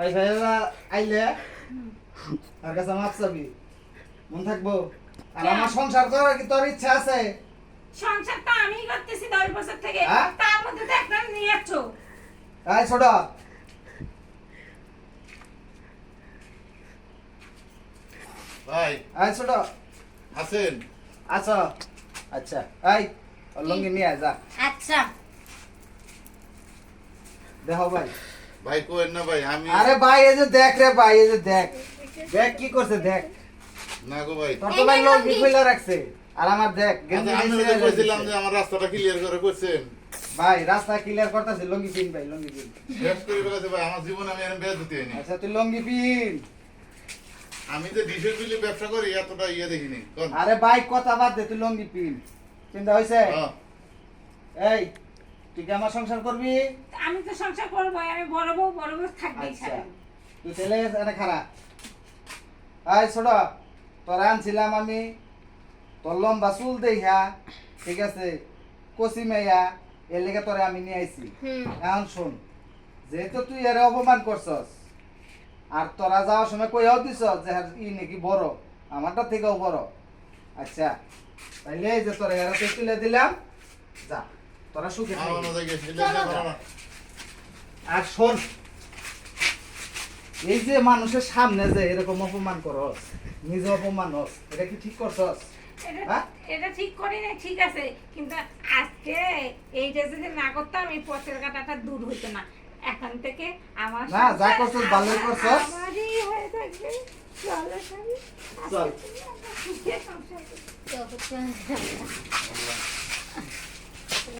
ওই ভাইয়া আইলে আর কাছে মাপ চাবি। মন থাকব? আর আমার সংসার করার কি তোর ইচ্ছা আছে? সংসার তো আমিই করতেছি দশ বছর থেকে। হ্যাঁ? তার মধ্যে তো একটা নিয়ে যাচ্ছ এই ছোট। ভাই এই ছোট। আছেন আচ্ছা। আচ্ছা। ওর লুঙ্গি নিয়ে যা। আচ্ছা। দেখো ভাই। ভাই কোয়েন না ভাই আমি আরে ভাই এই যে দেখ রে ভাই এই যে দেখ। দেখ কি করছে দেখ। না গো ভাই। তোর তো ভাই। খুলে রাখছে। আর আমার দেখ আচ্ছা, আমি তো কইছিলাম যে আমার রাস্তাটা ক্লিয়ার করে করছেন। ভাই রাস্তা ক্লিয়ার করতেছে লুঙ্গি পিন ভাই লুঙ্গি পিন। শেষ করে ফেলেছে ভাই আমার জীবন আমি এরকম বেয়া দিতে আচ্ছা তুই লুঙ্গি পিন। আমি যে ডিশের বিলি ব্যবসা করি এতটা ইয়ে দেখিনি। কোন? আরে ভাই কথা বাদ দে তুই লুঙ্গি পিন। চিন্তা হয়েছে হ্যাঁ। এই তুই কি আমার সংসার করবি? আমি তো সংসার করব আমি বড় বউ বড় বউ থাকবেই আচ্ছা। তুই ছেলে এটা খারাপ। আয় ছোট তোর আনছিলাম আমি। তোর লম্বা চুল দেখা ঠিক আছে? কচি মেয়া এর লেগে তোরে আমি নিয়ে আইছি। এখন শোন যেহেতু তুই এর অপমান করছস আর তোরা যাওয়ার সময় কইয়াও দিছ যে হ্যাঁ, ই নাকি বড় আমারটা থেকেও বড়। আচ্ছা তাইলে এই যে তোরা এরাতে তুলে দিলাম যা তোরা সুখে আমার থাকিস। মনে গেছে চলো, চলো। আর শোন এই যে মানুষের সামনে যে এরকম অপমান করস নিজে অপমান হস এটা কি ঠিক করছস এটা হ্যাঁ? এটা ঠিক করি না ঠিক আছে কিন্তু আজকে এইটা যদি না করতাম এই পথের কাটাটা দূর হইতো না। এখন থেকে আমার না, যা সংসার করছস ভালোই করছস। আমারই হয়ে থাকবে চলো আজকে চল।